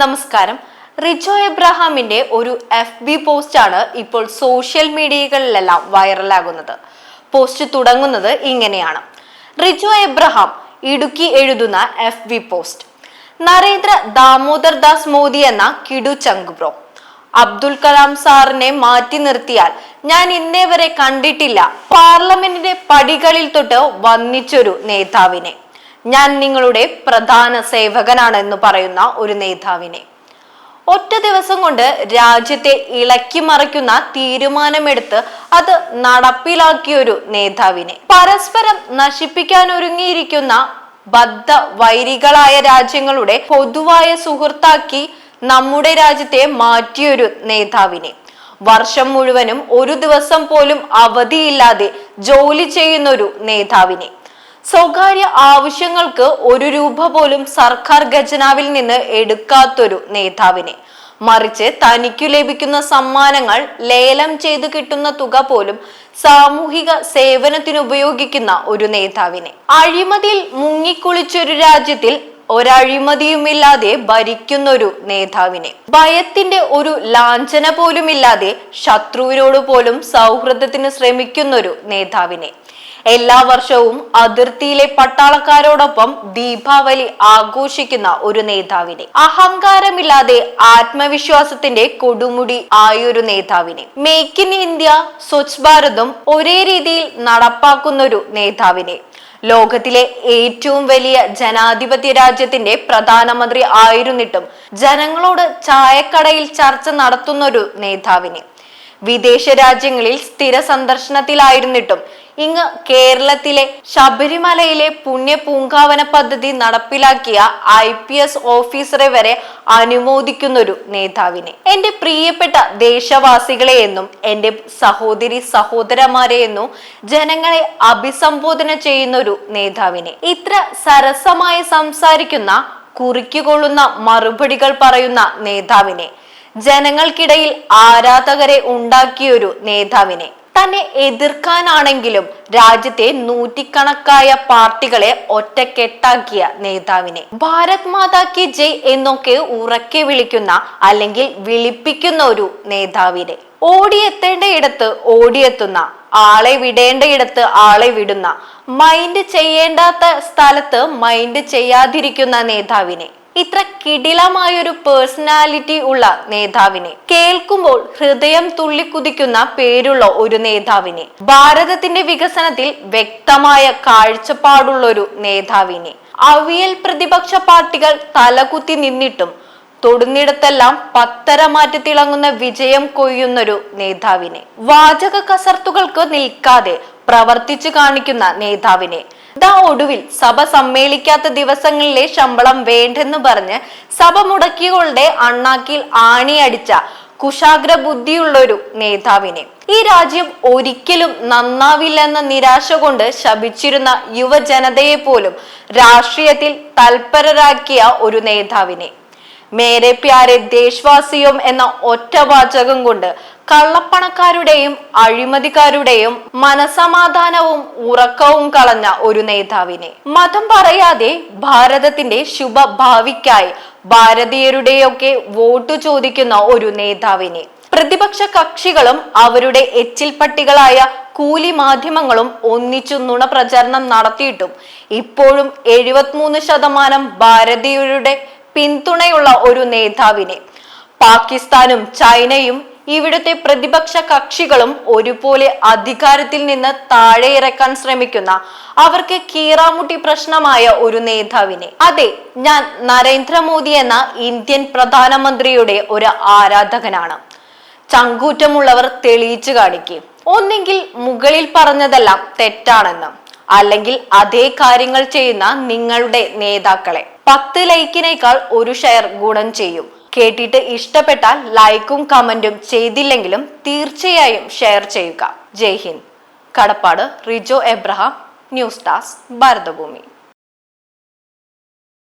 നമസ്കാരം. റിജോ എബ്രഹാമിന്റെ ഒരു F B പോസ്റ്റാണ് ഇപ്പോൾ സോഷ്യൽ മീഡിയകളിലെല്ലാം വൈറലാകുന്നത്. പോസ്റ്റ് തുടങ്ങുന്നത് ഇങ്ങനെയാണ്. റിജോ എബ്രഹാം ഇടുക്കി എഴുതുന്ന F B post. Narendra Damodar Das Modi എന്ന കിടു ചങ്ക് ബ്രോ. അബ്ദുൽ കലാം സാറിനെ മാറ്റി നിർത്തിയാൽ ഞാൻ ഇന്നേ വരെ കണ്ടിട്ടില്ല. പാർലമെന്റിന്റെ പടികളിൽ തൊട്ട് വന്നിച്ചൊരു നേതാവിനെ. ഞാൻ നിങ്ങളുടെ പ്രധാന സേവകനാണ് എന്ന് പറയുന്ന ഒരു നേതാവിനെ. ഒറ്റ ദിവസം കൊണ്ട് രാജ്യത്തെ ഇളക്കി മറിക്കുന്ന തീരുമാനമെടുത്ത് അത് നടപ്പിലാക്കിയ ഒരു നേതാവിനെ. പരസ്പരം നശിപ്പിക്കാൻ ഒരുങ്ങിയിരിക്കുന്ന ബദ്ധ വൈരികളായ രാജ്യങ്ങളുടെ പൊതുവായ സുഹൃത്താക്കി നമ്മുടെ രാജ്യത്തെ മാറ്റിയൊരു നേതാവിനെ. വർഷം മുഴുവനും ഒരു ദിവസം പോലും അവധിയില്ലാതെ ജോലി ചെയ്യുന്ന ഒരു നേതാവിനെ. സ്വകാര്യ ആവശ്യങ്ങൾക്ക് ഒരു രൂപ പോലും സർക്കാർ ഖജനാവിൽ നിന്ന് എടുക്കാത്തൊരു നേതാവിനെ. മറിച്ച് തനിക്കു ലഭിക്കുന്ന സമ്മാനങ്ങൾ ലേലം ചെയ്തു കിട്ടുന്ന തുക പോലും സാമൂഹിക സേവനത്തിന് ഉപയോഗിക്കുന്ന ഒരു നേതാവിനെ. അഴിമതിയിൽ മുങ്ങിക്കുളിച്ചൊരു രാജ്യത്തിൽ ഒരഴിമതിയുമില്ലാതെ ഭരിക്കുന്ന ഒരു നേതാവിനെ. ഭയത്തിന്റെ ഒരു ലാഞ്ചന പോലുമില്ലാതെ ശത്രുവിനോട് പോലും സൗഹൃദത്തിന് ശ്രമിക്കുന്നൊരു നേതാവിനെ. എല്ലാ വർഷവും അതിർത്തിയിലെ പട്ടാളക്കാരോടൊപ്പം ദീപാവലി ആഘോഷിക്കുന്ന ഒരു നേതാവിനെ. അഹങ്കാരമില്ലാതെ ആത്മവിശ്വാസത്തിന്റെ കൊടുമുടി ആയൊരു നേതാവിനെ. മേക്ക് ഇൻ ഇന്ത്യ സ്വച്ഛ് ഭാരതും ഒരേ രീതിയിൽ നടപ്പാക്കുന്ന ഒരു നേതാവിനെ. ലോകത്തിലെ ഏറ്റവും വലിയ ജനാധിപത്യ രാജ്യത്തിന്റെ പ്രധാനമന്ത്രി ആയിരുന്നിട്ടും ജനങ്ങളോട് ചായക്കടയിൽ ചർച്ച നടത്തുന്ന ഒരു നേതാവിനെ. വിദേശ രാജ്യങ്ങളിൽ സ്ഥിര സന്ദർശനത്തിലായിരുന്നിട്ടും ഇങ്ങ് കേരളത്തിലെ ശബരിമലയിലെ പുണ്യ പൂങ്കാവന പദ്ധതി നടപ്പിലാക്കിയ ഐ പി എസ് ഓഫീസറെ വരെ അനുമോദിക്കുന്നൊരു നേതാവിനെ. എന്റെ പ്രിയപ്പെട്ട ദേശവാസികളെ എന്നും എന്റെ സഹോദരി സഹോദരന്മാരെ എന്നും ജനങ്ങളെ അഭിസംബോധന ചെയ്യുന്ന ഒരു നേതാവിനെ. ഇത്ര സരസമായി സംസാരിക്കുന്ന കുറിക്കുകൊള്ളുന്ന മറുപടികൾ പറയുന്ന നേതാവിനെ. ജനങ്ങൾക്കിടയിൽ ആരാധകരെ ഉണ്ടാക്കിയൊരു നേതാവിനെ. തന്നെ എതിർക്കാനാണെങ്കിലും രാജ്യത്തെ നൂറ്റിക്കണക്കായ പാർട്ടികളെ ഒറ്റക്കെട്ടാക്കിയ നേതാവിനെ. ഭാരത് മാതാ കി ജയ് എന്നൊക്കെ ഉറക്കെ വിളിക്കുന്ന അല്ലെങ്കിൽ വിളിപ്പിക്കുന്ന ഒരു നേതാവിനെ. ഓടിയെത്തേണ്ടയിടത്ത് ഓടിയെത്തുന്ന ആളെ വിടേണ്ടയിടത്ത് ആളെ വിടുന്ന മൈൻഡ് ചെയ്യേണ്ടാത്ത സ്ഥലത്ത് മൈൻഡ് ചെയ്യാതിരിക്കുന്ന നേതാവിനെ. ഇത്ര കിടിലമായൊരു പേഴ്സണാലിറ്റി ഉള്ള നേതാവിനെ കേൾക്കുമ്പോൾ ഹൃദയം തുള്ളിക്കുതിക്കുന്ന പേരുള്ള ഒരു നേതാവിനെ ഭാരതത്തിന്റെ വികസനത്തിൽ വ്യക്തമായ കാഴ്ചപ്പാടുള്ള ഒരു നേതാവിനെ. അവിയൽ പ്രതിപക്ഷ പാർട്ടികൾ തലകുത്തി നിന്നിട്ടും തൊടുന്നിടത്തെല്ലാം പത്തര മാറ്റി തിളങ്ങുന്ന വിജയം കൊയ്യുന്നൊരു നേതാവിനെ. വാചക കസർത്തുകൾക്ക് നിൽക്കാതെ പ്രവർത്തിച്ചു കാണിക്കുന്ന നേതാവിനെ. ദാ ഒടുവിൽ സഭ സമ്മേളിക്കാത്ത ദിവസങ്ങളിലെ ശമ്പളം വേണ്ടെന്ന് പറഞ്ഞ് സഭ മുടക്കികളുടെ അണ്ണാക്കിൽ ആണിയടിച്ച കുശാഗ്ര ബുദ്ധിയുള്ളൊരു നേതാവിനെ. ഈ രാജ്യം ഒരിക്കലും നന്നാവില്ലെന്ന നിരാശ കൊണ്ട് ശപിച്ചിരുന്ന യുവജനതയെ പോലും രാഷ്ട്രീയത്തിൽ തൽപരരാക്കിയ ഒരു നേതാവിനെ. മേരെ പ്യാരെ ദേശവാസിയും എന്ന ഒറ്റ വാചകം കൊണ്ട് കള്ളപ്പണക്കാരുടെയും അഴിമതിക്കാരുടെയും മനസമാധാനവും ഉറക്കവും കളഞ്ഞ ഒരു നേതാവിനെ. മതം പറയാതെ ഭാരതത്തിന്റെ ശുഭഭാവിക്കായി ഭാരതീയരുടെയൊക്കെ വോട്ട് ചോദിക്കുന്ന ഒരു നേതാവിനെ. പ്രതിപക്ഷ കക്ഷികളും അവരുടെ എച്ചിൽ പട്ടികളായ കൂലി മാധ്യമങ്ങളും ഒന്നിച്ചു നുണ പ്രചരണം നടത്തിയിട്ടും ഇപ്പോഴും എഴുപത്തിമൂന്ന് ശതമാനം ഭാരതീയരുടെ പിന്തുണയുള്ള ഒരു നേതാവിനെ. പാകിസ്ഥാനും ചൈനയും ഇവിടുത്തെ പ്രതിപക്ഷ കക്ഷികളും ഒരുപോലെ അധികാരത്തിൽ നിന്ന് താഴെ ഇറക്കാൻ ശ്രമിക്കുന്ന അവർക്ക് കീറാമുട്ടി പ്രശ്നമായ ഒരു നേതാവിനെ. അതെ ഞാൻ നരേന്ദ്രമോദി എന്ന ഇന്ത്യൻ പ്രധാനമന്ത്രിയുടെ ഒരു ആരാധകനാണ്. ചങ്കൂറ്റമുള്ളവർ തെളിയിച്ചു കാണിക്കും. ഒന്നെങ്കിൽ മുകളിൽ പറഞ്ഞതെല്ലാം തെറ്റാണെന്ന്. അല്ലെങ്കിൽ അതേ കാര്യങ്ങൾ ചെയ്യുന്ന നിങ്ങളുടെ നേതാക്കളെ. പത്ത് ലൈക്കിനേക്കാൾ ഒരു ഷെയർ ഗുണം ചെയ്യും. കേട്ടിട്ട് ഇഷ്ടപ്പെട്ടാൽ ലൈക്കും കമന്റും ചെയ്തില്ലെങ്കിലും തീർച്ചയായും ഷെയർ ചെയ്യുക. ജയ് ഹിന്ദ്. കടപ്പാട് റിജോ എബ്രഹാം ന്യൂസ് ഡാസ് ഭാരതഭൂമി.